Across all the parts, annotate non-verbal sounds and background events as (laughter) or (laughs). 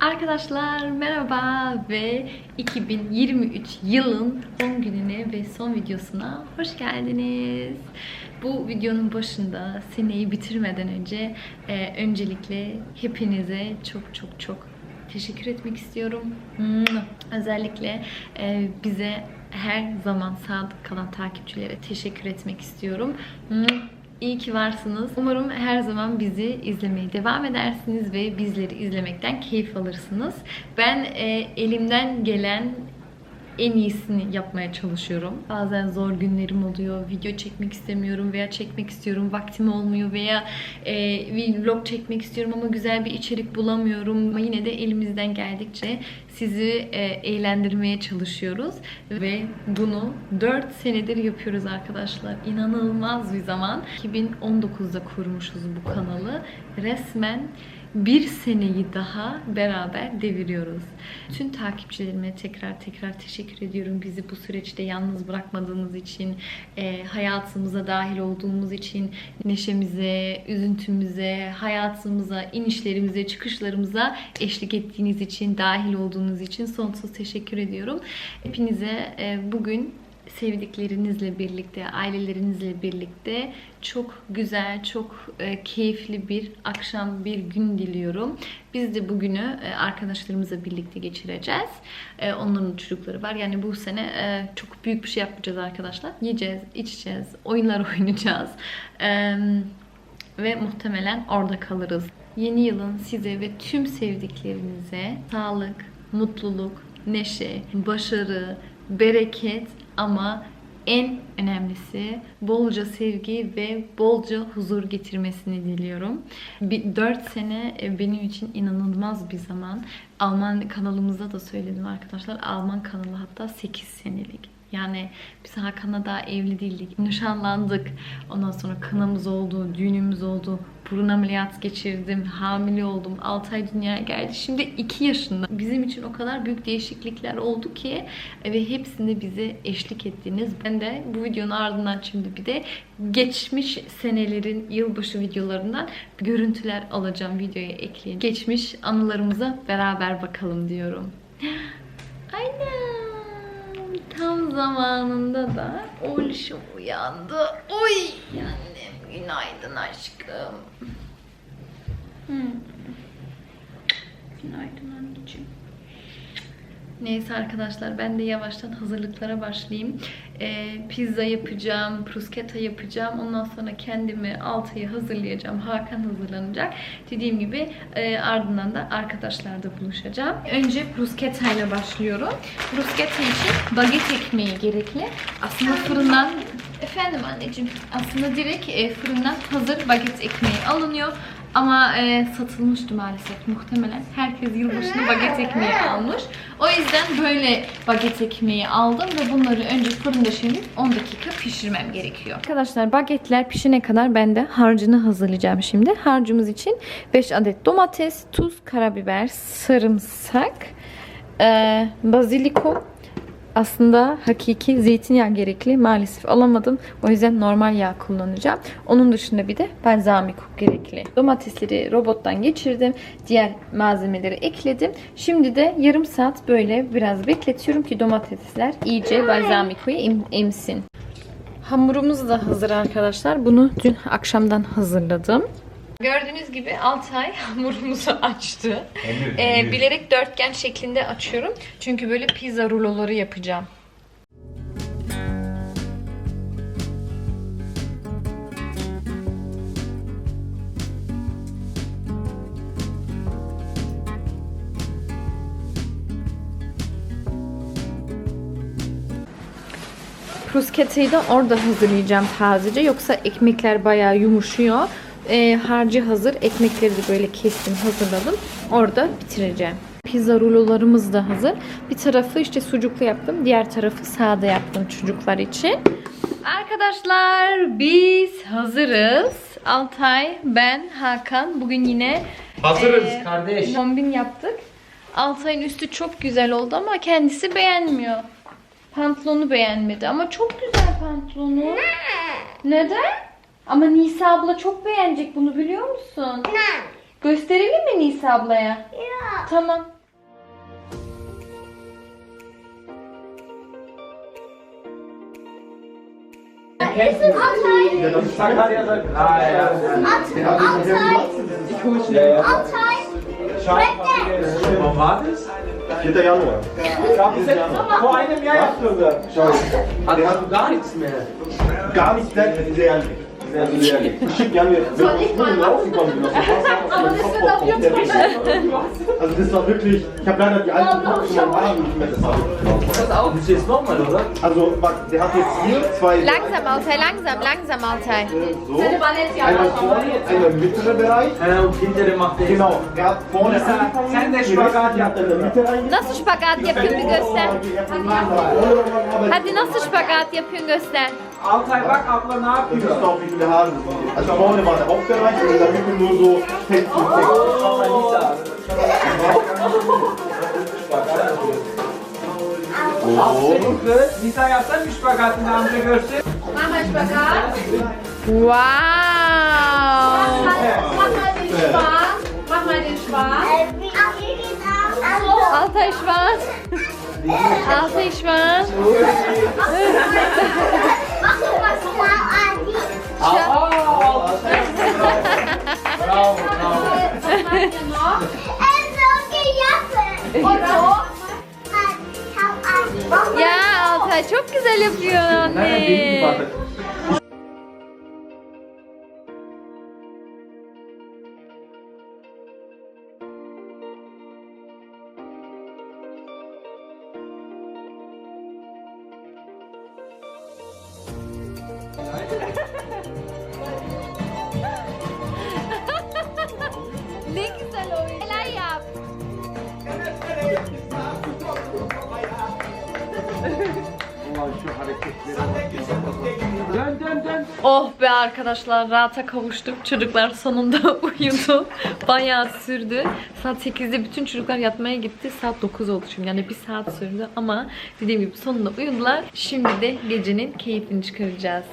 Arkadaşlar merhaba ve 2023 yılın son gününe ve son videosuna hoş geldiniz. Bu videonun başında seneyi bitirmeden önce e, öncelikle hepinize çok çok çok teşekkür etmek istiyorum. Özellikle e, bize her zaman sadık kalan takipçilere teşekkür etmek istiyorum. İyi ki varsınız. Umarım her zaman bizi izlemeye devam edersiniz ve bizleri izlemekten keyif alırsınız. Ben e, elimden gelen en iyisini yapmaya çalışıyorum. Bazen zor günlerim oluyor. Video çekmek istemiyorum veya çekmek istiyorum. Vaktim olmuyor veya e, vlog çekmek istiyorum ama güzel bir içerik bulamıyorum. Ama yine de elimizden geldikçe sizi e, eğlendirmeye çalışıyoruz. Ve bunu 4 senedir yapıyoruz arkadaşlar. İnanılmaz bir zaman. 2019'da kurmuşuz bu kanalı. Resmen bir seneyi daha beraber deviriyoruz. Tüm takipçilerime tekrar tekrar teşekkür ediyorum. Bizi bu süreçte yalnız bırakmadığınız için, e, hayatımıza dahil olduğumuz için, neşemize, üzüntümüze, hayatımıza, inişlerimize, çıkışlarımıza eşlik ettiğiniz için, dahil olduğunuz için sonsuz teşekkür ediyorum. Hepinize e, bugün sevdiklerinizle birlikte, ailelerinizle birlikte çok güzel, çok e, keyifli bir akşam, bir gün diliyorum. Biz de bugünü e, arkadaşlarımızla birlikte geçireceğiz. E, onların çocukları var. Yani bu sene çok büyük bir şey yapmayacağız arkadaşlar. Yiyeceğiz, içeceğiz, oyunlar (laughs) oynayacağız. Ve muhtemelen orada kalırız. Yeni yılın size ve tüm sevdiklerinize sağlık, mutluluk, neşe, başarı, bereket ama en önemlisi bolca sevgi ve bolca huzur getirmesini diliyorum. Bir 4 sene e, benim için inanılmaz bir zaman. Alman kanalımızda da söyledim arkadaşlar. Alman kanalı hatta 8 senelik. Yani biz Hakan'la daha evli değildik. Nişanlandık. Ondan sonra kınamız oldu, düğünümüz oldu. Burun ameliyat geçirdim, hamile oldum. 6 ay dünyaya geldi. Şimdi 2 yaşında. Bizim için o kadar büyük değişiklikler oldu ki ve hepsinde bize eşlik ettiniz. Ben de bu videonun ardından şimdi bir de geçmiş senelerin yılbaşı videolarından görüntüler alacağım videoya ekleyeyim. Geçmiş anılarımıza beraber bakalım diyorum. (gasps) Aynen. Tam zamanında da Oluşum uyandı. Oy annem günaydın aşkım. Hmm. Günaydın anneciğim. Neyse arkadaşlar ben de yavaştan hazırlıklara başlayayım. Ee, pizza yapacağım, bruschetta yapacağım. Ondan sonra kendimi altayı hazırlayacağım. Hakan hazırlanacak. Dediğim gibi e, ardından da arkadaşlarda buluşacağım. Önce bruschetta ile başlıyorum. Bruschetta için baget ekmeği gerekli. Aslında fırından Efendim anneciğim aslında direkt e, fırından hazır baget ekmeği alınıyor. Ama e, satılmıştı maalesef muhtemelen. Herkes yılbaşında baget ekmeği almış. O yüzden böyle baget ekmeği aldım ve bunları önce fırında şimdi 10 dakika pişirmem gerekiyor. Arkadaşlar bagetler pişene kadar ben de harcını hazırlayacağım şimdi. Harcımız için 5 adet domates, tuz, karabiber, sarımsak, e, bazilikum, aslında hakiki zeytinyağı gerekli. Maalesef alamadım. O yüzden normal yağ kullanacağım. Onun dışında bir de balzamiko gerekli. Domatesleri robottan geçirdim. Diğer malzemeleri ekledim. Şimdi de yarım saat böyle biraz bekletiyorum ki domatesler iyice balzamikoyu em- emsin. Hamurumuz da hazır arkadaşlar. Bunu dün akşamdan hazırladım. Gördüğünüz gibi Altay (laughs) hamurumuzu açtı. Emir, Ee, emir. bilerek dörtgen şeklinde açıyorum. Çünkü böyle pizza ruloları yapacağım. Bruschetta'yı da orada hazırlayacağım tazece. Yoksa ekmekler bayağı yumuşuyor. Ee, harcı hazır. Ekmekleri de böyle kestim, hazırladım. Orada bitireceğim. Pizza rulolarımız da hazır. Bir tarafı işte sucuklu yaptım. Diğer tarafı sade yaptım çocuklar için. Arkadaşlar biz hazırız. Altay, ben, Hakan. Bugün yine Hazırız Ee, kardeş. kombin yaptık. Altay'ın üstü çok güzel oldu ama kendisi beğenmiyor. Pantolonu beğenmedi ama çok güzel pantolonu. Neden? Ama Nisa abla çok beğenecek bunu biliyor musun? Gösterelim mi Nisa ablaya? Ya. Tamam. Altay. Sakarya'da. Altay. Altay. Altay. Wann war das? 4. Januar. Ja, bis jetzt vor einem Jahr Hat hat gar nichts mehr. gar nichts gesagt, werden sie ehrlich. Ich gerne wenn wir nicht mal laufen konnten, das war Also das war wirklich, ich habe leider die alten Kopf von meinem Arm nicht mehr das auf. Müsst ihr jetzt nochmal, oder? Also der hat jetzt hier zwei... Langsam, Altai, langsam, langsam, Altai. Äh, so, einmal vorne, einmal im mittleren Bereich. Und hintere macht er. Genau, er hat vorne angefangen, Sen de Spagat yaptın Noch so spagat ihr yapıyorsun Hat göster. noch so spagat ihr göster. Altay bak abla ne Das yapıyor? ist auch, wie viele Haare das sind. Also vorne war der Hauptbereich und in der Mitte nur so Text und Text. Schau mal Lisa. Aferin kız. Nisa yapsana bir spagatını amca görsün. Wow. Mach mal den Schwan. Mach mal den Schwan. Altay Schwan. Altay Schwan. Aa, Bravo, bravo. Ya Altay çok güzel mi anne. bakın? Oh be arkadaşlar rahata kavuştuk. Çocuklar sonunda (laughs) uyudu. Bayağı sürdü. Saat 8'de bütün çocuklar yatmaya gitti. Saat 9 oldu çünkü yani bir saat sürdü ama dediğim gibi sonunda uyudular. Şimdi de gecenin keyfini çıkaracağız.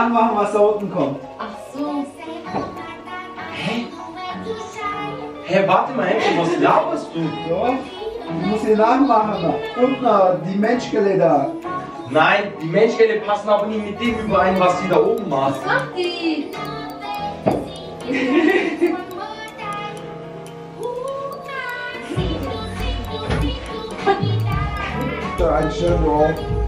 Nachmachen, was da unten kommt. Hey, warte mal, Henry, was laberst du? Doch, du musst ihn nachmachen. Und na, die Menschgele da. Nein, die Menschgelle passen aber nicht mit dem überein, was sie da oben macht. Da ein schönen Raum.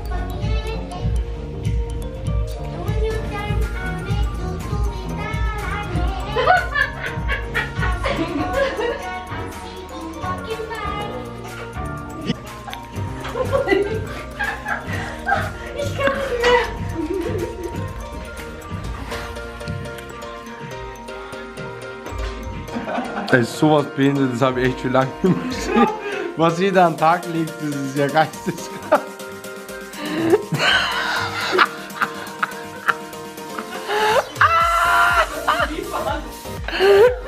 Das ist sowas behindert, das habe ich echt schon lange nicht gesehen. Was jeder an Tag legt, das ist ja geisteskrank.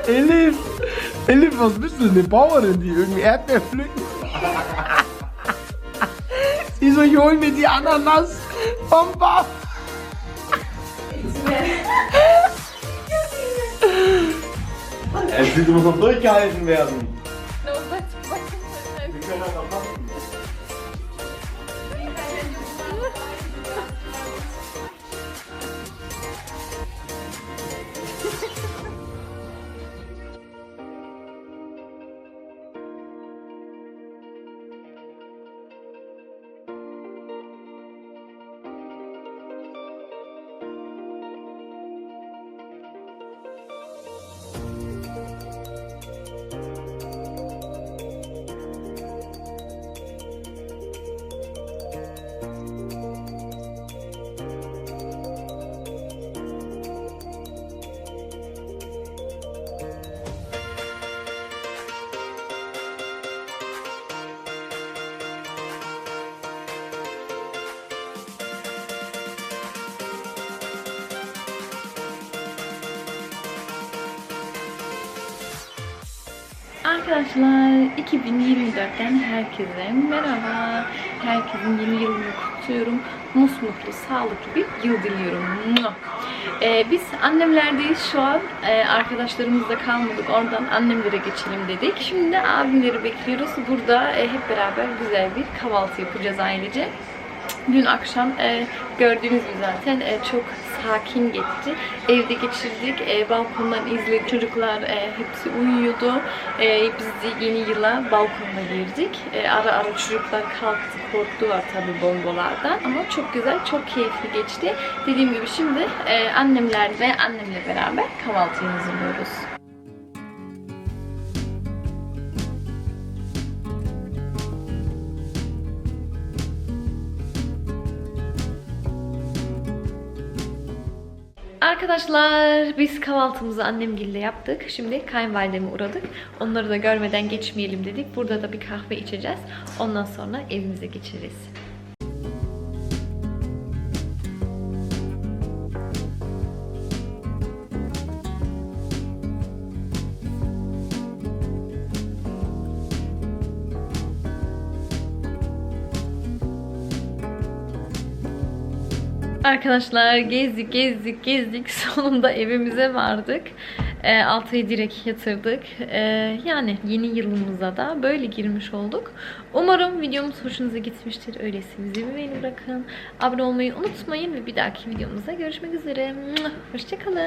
Elif, Elif, was bist du, eine Bauerin, die irgendwie Erdbeer pflücken? Sie so, ich hol mir die Ananas vom Baum. Es muss noch durchgehalten werden. Arkadaşlar 2024'ten herkese merhaba. Herkesin yeni yılını kutluyorum. Musmutlu, sağlıklı bir yıl diliyorum. Ee, biz annemlerdeyiz şu an. Ee, arkadaşlarımızla kalmadık. Oradan annemlere geçelim dedik. Şimdi de abimleri bekliyoruz. Burada e, hep beraber güzel bir kahvaltı yapacağız ailece. Dün akşam e, gördüğünüz gibi zaten e, çok sakin geçti. Evde geçirdik. E, balkondan izledik. Çocuklar e, hepsi uyuyordu. E, biz de yeni yıla balkonda girdik. E, ara ara çocuklar kalktı. Korktular tabii bombalardan. Ama çok güzel, çok keyifli geçti. Dediğim gibi şimdi e, annemler ve annemle beraber kahvaltıyı hazırlıyoruz. Arkadaşlar biz kahvaltımızı annemgille yaptık. Şimdi kayınvalideme uğradık. Onları da görmeden geçmeyelim dedik. Burada da bir kahve içeceğiz. Ondan sonra evimize geçeriz. Arkadaşlar gezdik gezdik gezdik (laughs) sonunda evimize vardık. E, Altay'ı direkt yatırdık. E, yani yeni yılımıza da böyle girmiş olduk. Umarım videomuz hoşunuza gitmiştir. Öyleyse bizi bir beğeni bırakın. Abone olmayı unutmayın ve bir dahaki videomuzda görüşmek üzere. Hoşçakalın.